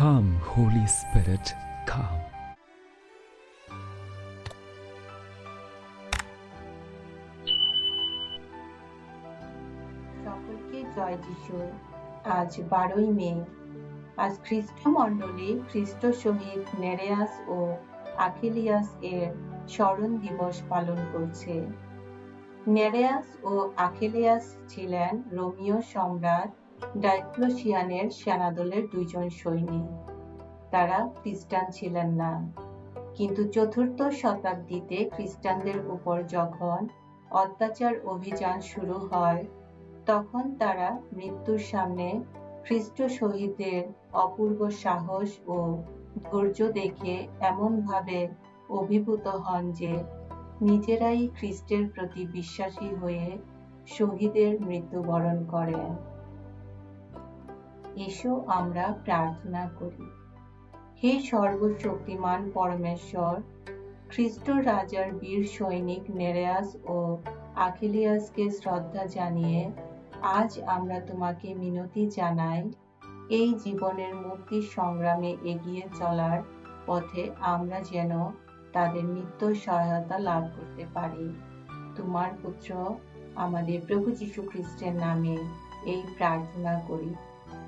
Come, Holy Spirit, come. সকলকে জয় যিশু। আজ বারোই মে। আজ খ্রিস্ট মণ্ডলী খ্রিস্ট শহীদ নেরেয়াস ও আখিলিয়াস এর স্মরণ দিবস পালন করছে। নেরেয়াস ও আখিলিয়াস ছিলেন রোমীয় সম্রাট ডাইক্লোসিয়ানের সেনাদলের দুইজন সৈনিক। তারা খ্রিস্টান ছিলেন না। কিন্তু চতুর্থ শতাব্দীতে খ্রিস্টানদের উপর যখন অত্যাচার অভিযান শুরু হয়, তখন তারা মৃত্যুর সামনে খ্রিস্ট শহীদদের অপূর্ব সাহস ও ধৈর্য দেখে এমনভাবে অভিভূত হন যে নিজেরাই খ্রিস্টের প্রতি বিশ্বাসী হয়ে শহীদের মৃত্যুবরণ করেন। এসো আমরা প্রার্থনা করি। হে সর্বশক্তিমান পরমেশ্বর, খ্রিস্ট রাজার বীর সৈনিক নেরেয়াস ও আখিলিয়াসকে শ্রদ্ধা জানিয়ে আজ আমরা তোমাকে মিনতি জানাই, এই জীবনের মুক্তি সংগ্রামে এগিয়ে চলার পথে আমরা যেন তাদের নিত্য সহায়তা লাভ করতে পারি। তোমার পুত্র আমাদের প্রভু যীশু খ্রিস্টের নামে এই প্রার্থনা করি।